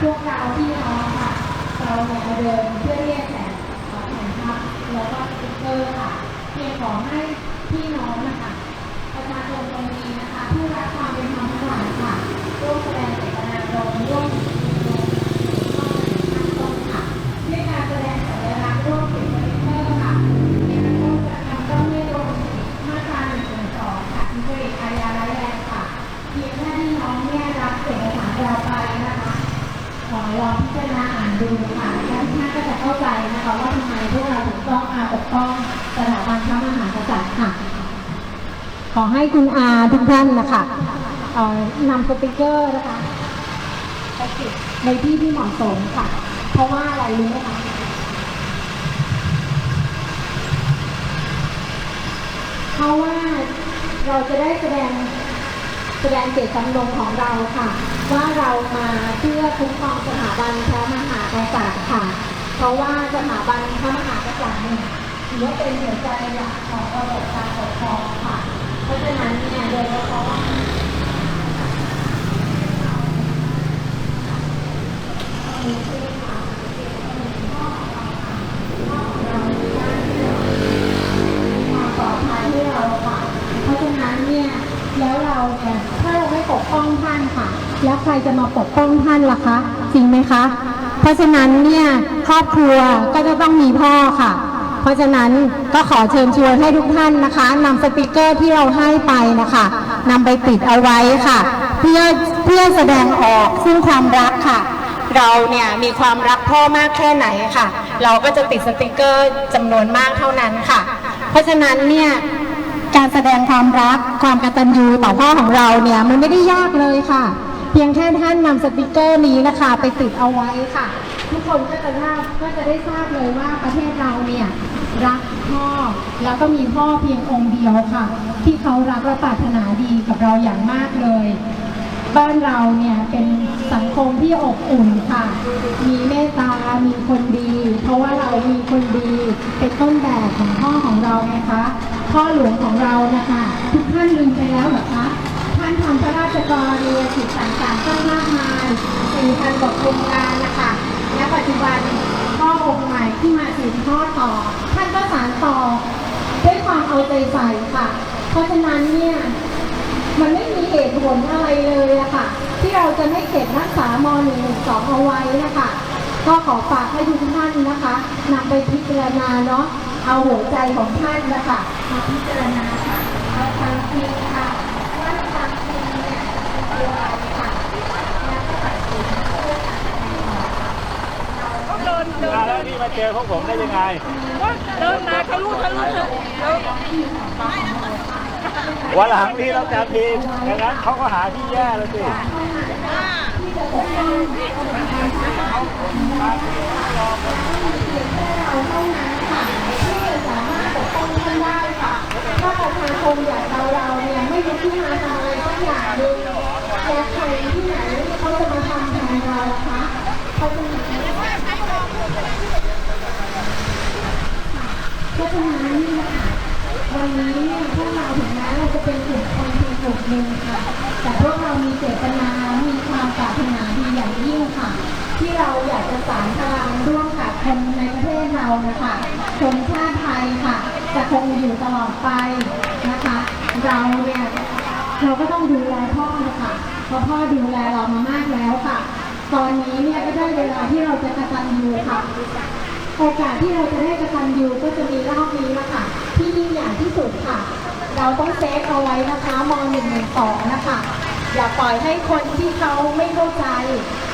พวกเราพี่น้องค่ะ เราเนี่ยมาเดินเพื่อเรียกแสงแผ่นพับแล้วก็สติ๊กเกอร์ค่ะเพียงขอให้พี่น้องนะคะประชาชนคนดีนะคะผู้รักความเป็นธรรมทั้งหลายค่ะร่วมแสดงเจตนารมณ์ร่วมร่วมค่ะด้วยการแสดงสัญลักษณ์ร่วมติดสติ๊กเกอร์ค่ะในระบบการทำต้องไม่รวมมาตราหนึ่งส่วนสองค่ะที่บริอาญาร้ายแรงค่ะ เพียงแค่ที่น้องเนี่ยรับเอกสารเราไปนะคะ ขอลองพิจารณาอ่านดูค่ะแล้วท่านก็จะเข้าใจนะคะว่าทำไมพวกเราถึงต้องมาปกป้องสถาบันพระมหากษัตริย์ค่ะ ขอให้ คุณอาทุกท่านนะคะนำสติกเกอร์นะคะไปติดในที่ที่เหมาะสมค่ะ เพราะว่าอะไรรู้ไหมคะเพราะว่าเราจะได้แสดงแสดงเจตจำนงของเราค่ะ ว่าเรามาเพื่อคุ้มครองสถาบันพระมหากษัตริย์ค่ะ เพราะว่าสถาบันพระมหากษัตริย์เนี่ยถือว่าเป็นหัวใจหลักของระบบการปกครองค่ะ ราะฉะนั้นเนี่ยโดยเฉพาะความปลอดภัยให้เราค่ะเพราะฉะนั้นเนี่ยแล้วเราเนี่ยถ้าเราไม่ปกป้องท่านค่ะ แล้วใครจะมาปกป้องท่านล่ะคะ จริงไหมคะ เพราะฉะนั้นเนี่ยครอบครัวก็จะต้องมีพ่อค่ะ เพราะฉะนั้นก็ขอเชิญชวนให้ทุกท่านนะคะนำสติกเกอร์ที่เราให้ไปนะคะนำไปติดเอาไว้ค่ะ เพื่อเพื่อแสดงออกซึ่งความรักค่ะ เราเนี่ยมีความรักพ่อมากแค่ไหนค่ะ เราก็จะติดสติกเกอร์จำนวนมากเท่านั้นค่ะ เพราะฉะนั้นเนี่ยการแสดงความรักความกตัญญูต่อพ่อของเราเนี่ยมันไม่ได้ยากเลยค่ะ เพียงแค่ท่านนำสติกเกอร์นี้นะคะ ไปติดเอาไว้ค่ะ ทุกคนก็จะทราบก็จะได้ทราบเลยว่าประเทศเราเนี่ยรักพ่อแล้วก็มีพ่อเพียงองค์เดียวค่ะ ที่เขารักและปรารถนาดีกับเราอย่างมากเลย บ้านเราเนี่ยเป็นสังคมที่อบอุ่นค่ะ มีเมตตา มีคนดี เพราะว่าเรามีคนดีเป็นต้นแบบของพ่อของเราไงคะพ่อหลวงของเรานะคะทุกท่านลืมไปแล้วเหรอคะท่านทำพระราชกรณียกิจต่างๆตั้งมากมาย4,000กว่าโครงการนะคะ ปัจจุบันพ่อองค์ใหม่ที่มาสืบทอดต่อ ท่านก็สานต่อด้วยความเอาใจใส่ค่ะ เพราะฉะนั้นเนี่ยมันไม่มีเหตุผลอะไรเลยอะค่ะ ที่เราจะไม่เก็บรักษาม .112 เอาไว้นะคะก็ขอฝากให้ทุกท่านนะคะนำไปพิจารณาเนาะเอาหัวใจของท่านนะคะมาพิจารณาค่ะเอาความจริงค่ะว่าความจริงเนี่ยคืออะไรค่ะแล้วก็ตัดสินเพื่อการแสดงออก แล้วนี่มาเจอพวกผมได้ยังไงเดินมาทะลุทะลุทะลุแล้ววันหลังที่เราจำทีดังนั้นเขาก็หาที่แย่แล้วสิเราเท่านั้นค่ะที่จะสามารถปกป้องท่านได้ค่ะถ้าประชาชนอย่างเราเราเนี่ยไม่รู้ที่มาทำอะไรสักอย่างหนึ่งแล้วใครที่ไหนเขาจะมาทำแทนเราคะ เพราะฉะนั้นเพราะฉะนั้นนี่นะคะวันนี้เนี่ยพวกเราถึงแม้เราจะเป็นกลุ่มคนเพียงกลุ่มหนึ่งค่ะ แต่พวกเรามีเจตนา มีความปรารถนาดีอย่างยิ่งค่ะ ที่เราอยากจะสานพลังร่วมกับคนในประเทศเรานะคะชนชาติไทยค่ะ จะคงอยู่ตลอดไปนะคะ เราเนี่ยเราก็ต้องดูแลพ่อนะคะเพราะพ่อดูแลเรามามากแล้วค่ะ ตอนนี้เนี่ยก็ได้เวลาที่เราจะกระตันยูค่ะ โอกาสที่เราจะได้กระตันยูก็จะมีรอบนี้ละค่ะ ที่ยิ่งใหญ่ที่สุดค่ะ เราต้องเซฟเอาไว้นะคะม .112 นะคะอย่าปล่อยให้คนที่เขาไม่เข้าใจ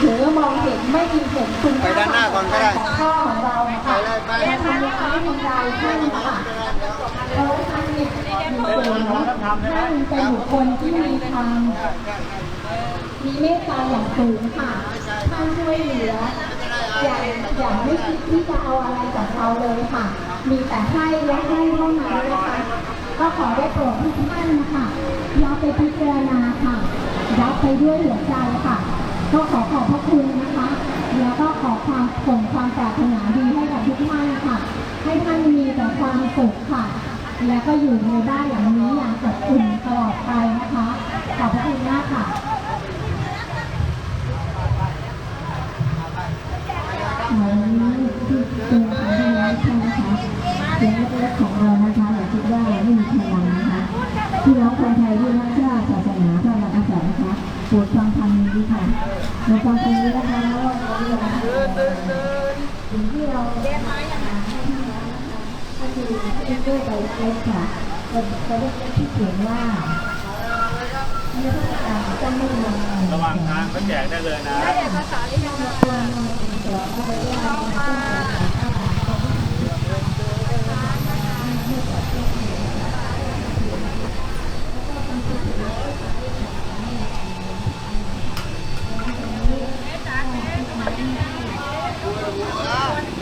หรือมองเห็นไม่มีเห็นคุณค่าไปด้านหน้าก่อนก็ได้ของพ่อของเรานะคะไปเลยไปและทำร้ายทำลายท่านค่ะเพราะท่านเนี่ยมีส่วนท่านเป็นบุคคลที่มีความ มีเมตตาอย่างสูงค่ะท่านช่วยเหลืออย่างอย่างไม่คิดที่จะเอาอะไรจากเราเลยค่ะ มีแต่ให้และให้เท่านั้นนะคะก็ขอได้โปรดทุกท่านนะคะรับไปพิจารณาค่ะ รับไปด้วยหัวใจค่ะ ก็ขอขอบพระคุณนะคะ แล้วก็ขอความส่งความปรารถนาดีให้กับทุกท่านค่ะ ให้ท่านมีแต่ความสุขค่ะ และก็อยู่ในบ้านหลังนี้อย่างอบอุ่นตลอดไปนะคะ ที่รักชาติศาสนาพระมหากษัตริย์นะคะโปรดฟังทางนี้ค่ะเราฟังทางนี้นะคะแล้วว่าเราเรียนสิ่งที่เราเรียนมาอย่างไรให้พี่น้องนะคะก็ คือเป็นด้วยใบเล็กค่ะเป็นใบเล็กที่เขียนว่าเนื้อพระการต้องไม่ลงระหว่างทางก็แจกได้เลยนะเช้าๆสิพี่อา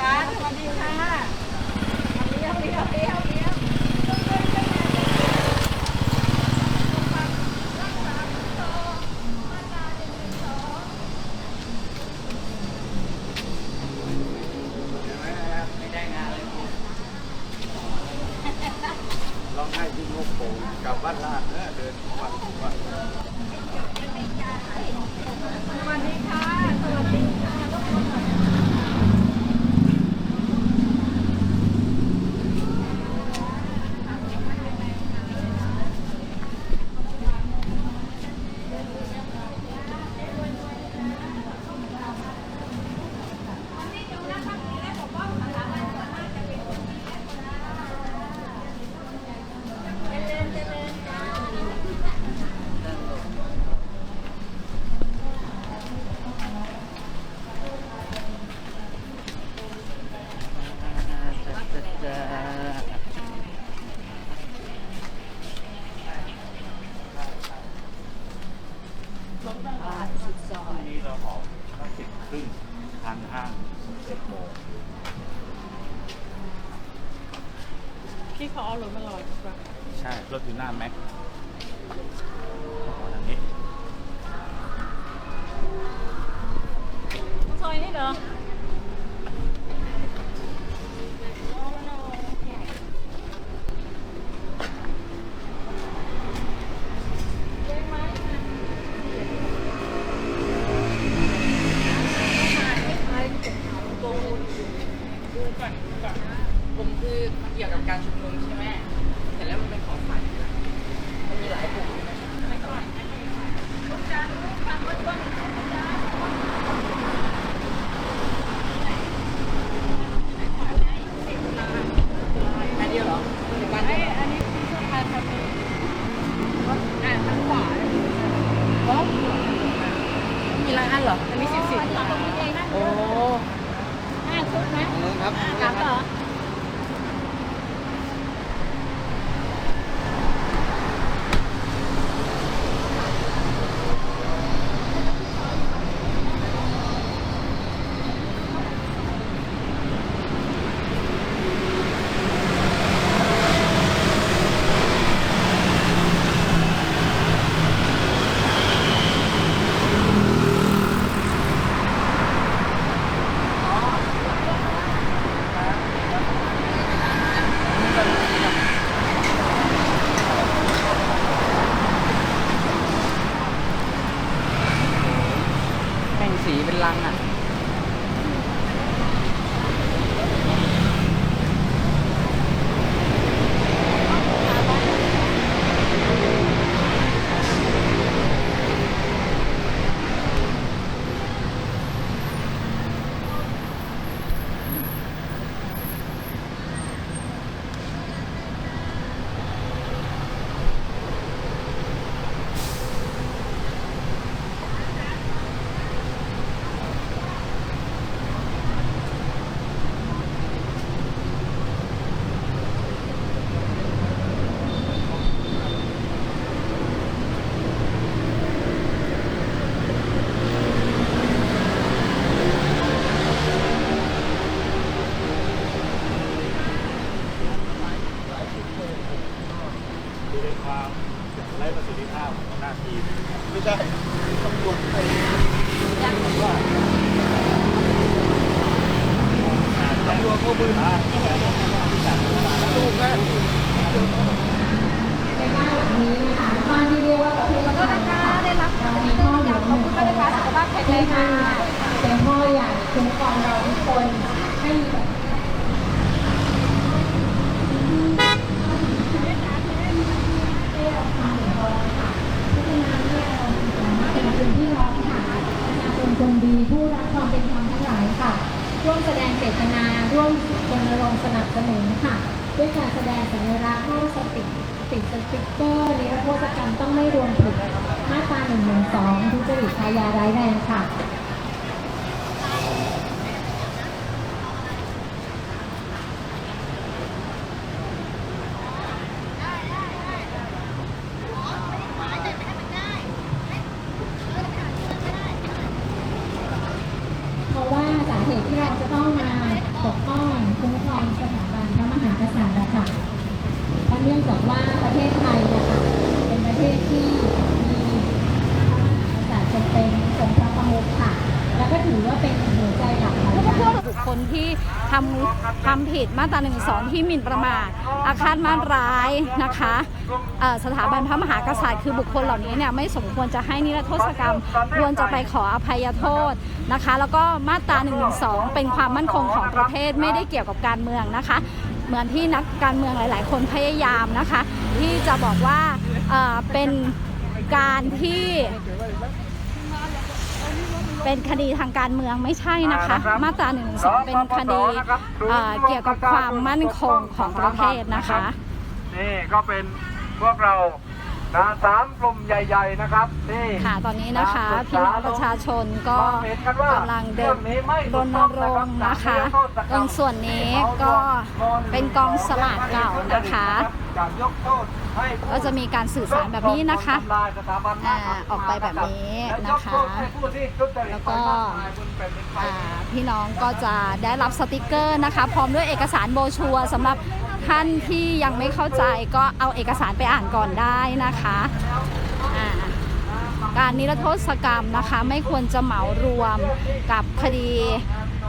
จารย์สวัสดีค่ะเลี้ยวเลี้ยวเลี้ยวเลี้ยว ลองให้ที่ลูกโป่งกลับบ้านลาดเนอะเดินทุกวันทุกวัน สวัสดีค่ะ สวัสดีค่ะ พรุ่งนี้เราออกตั้งสิบครึ่งทางห้างเจ็ดโมงที่เขาเอารถมารอดีกว่าใช่รถอยู่หน้าแม็กออกทางนี้ ซอยนี่เหรอ ใช่ตำรวจไอ้ว่าตำรวจเขามือหาลูกแม่ในบ้านหลังนี้นะคะบ้านที่เรียกว่าประเทศขอโทษนะคะได้รับเราสมีติ๊กเกพ่ออร์อยากขอบคุณมากนะคะสุขภาพแข็งแรงค่ะเป็นพ่ออย่างคุ้มครองเราทุกคนให้มีแบบเป็นคนที่ร้องค่ะประชาชนคนดีผู้รักความเป็นธรรมทั้งหลายค่ะ ร่วมแสดงเจตนา ร่วมรณรงค์สนับสนุนค่ะ ด้วยการแสดงสัญลักษณ์ว่าสติกติดสติ๊กเกอร์นิรโทษกรรมต้องไม่รวมถึงมาตรา1นึทุจริตค้ายาร้ายแรงค่ะ เพราะว่าสาเหตุที่เราจะต้องมาปกป้องคุ้มครองสถาบันพระมหากษัตริย์นะคะเพราะเนื่องจากว่าประเทศไทยนะคะเป็นประเทศที่มีพระมหากษัตริย์ทรงเป็นทรงพระประมุขค่ะ แล้วก็ถือว่าเป็นหัวใจหลักของชาติ บุคคลที่ทำทำ ผิดมาตรา1นึที่หมิ่นประมาทอาฆาตมาร้ายนะคะสถาบันพระมหากษัตริย์คือบุคคลเหล่านี้เนี่ยไม่สมควรจะให้นิรโทษกรรมควรจะไปขออภัยโทษนะคะ แล้วก็มาตรา1นึเป็นความมั่นคงของประเทศไม่ได้เกี่ยวกับการเมืองนะคะ เหมือนที่นักการเมืองหลาย ๆ คนพยายามนะคะ ที่จะบอกว่าเป็นการที่ เป็นคดีทางการเมืองไม่ใช่นะคะ มาตรา1นึเป็นคดีเอ่อเกี่ยวกับความมั่นคงของประเทศนะคะนี่ก็เป็นพวกเรานะสามกลุ่มใหญ่ ๆ นะครับนี่ค่ะตอนนี้นะคะพี่น้องประชาชนก็กำลังเดินรณรงค์นะคะตรงส่วนนี้ก็เป็นกองสลากเก่านะคะจะย กโทษให้ผู้ก็จะมีการสื่อสารแบบนี้นะคะทำลายสถาบันพระมหากษัตริย์อ่าออกไปแบบนี้นะคะ และยกโทษให้ผู้ที่ทุจริตแล้วก็ไปมากมายบนแผ่นดินไทยอ่าพี่น้องก็จะได้รับสติกเกอร์นะคะ พร้อมด้วยเอกสารโบรชัวร์สำหรับท่านที่ยังไม่เข้าใจก็เอาเอกสารไปอ่านก่อนได้นะคะอ่าการนิรโทษกรรมนะคะ ไม่ควรจะเหมารวมกับคดี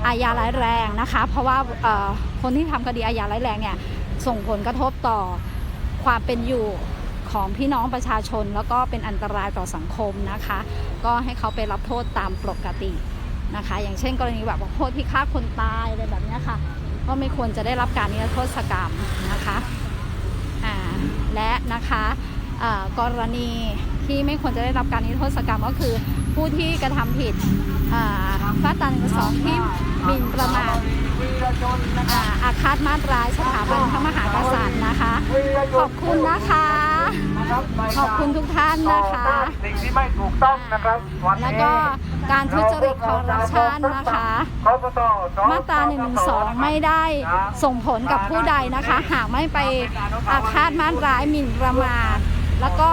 อาญาร้ายแรงนะคะ เพราะว่าเอ่อคนที่ทำคดีอาญาร้ายแรงเนี่ยส่งผลกระทบต่อ ความเป็นอยู่ของพี่น้องประชาชน แล้วก็เป็นอันตรายต่อสังคมนะคะ ก็ให้เขาไปรับโทษตามปกตินะคะ อย่างเช่น กรณีแบบว่าโทษที่ฆ่าคนตายอะไรแบบนี้ค่ะก็ไม่ควรจะได้รับการนิรโทษกรรมนะคะอ่าและนะคะอ่อกรณี ที่ไม่ควรจะได้รับการนิรโทษกรรมก็คือ ผู้ที่กระทำผิดอ่ามาตราหนึ่งสองที่หมิ่นประมาทอ่าอาฆาตมาตร้ายสถาบันพระมหากษัตริย์นะคะ ขอบคุณนะคะ ขอบคุณทุกท่านนะคะสิ่งที่ไม่ถูกต้องนะครับวันแล้วนี้ก็การทุจริตคอร์รัปชันนะคะกกตสมาตรา1นึไม่ได้ส่งผลกับผู้ใดนะคะ หากไม่ไปอาฆาตมาตร้ายหมิ่นประมาท แล้วก็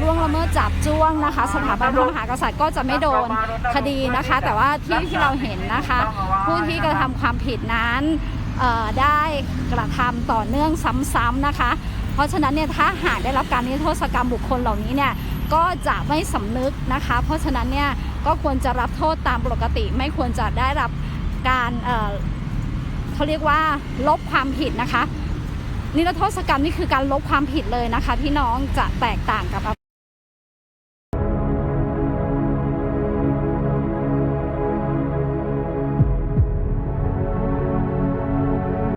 ล่วงละเมิดจับจ้วงนะคะ สถาบันพระมหากษัตริย์ก็จะไม่โดนคดีนะคะ แต่ว่าที่ที่เราเห็นนะคะ ผู้ที่กระทำความผิดนั้นได้กระทำต่อเนื่องซ้ำๆนะคะ เพราะฉะนั้นเนี่ยถ้าหากได้รับการนิรโทษกรรมบุคคลเหล่านี้เนี่ยก็จะไม่สำนึกนะคะ เพราะฉะนั้นเนี่ยก็ควรจะรับโทษตามปกติ ไม่ควรจะได้รับการเขาเรียกว่าลบความผิดนะคะ นิรโทษกรรมนี่คือการลบความผิดเลยนะคะ พี่น้องจะแตกต่างกับ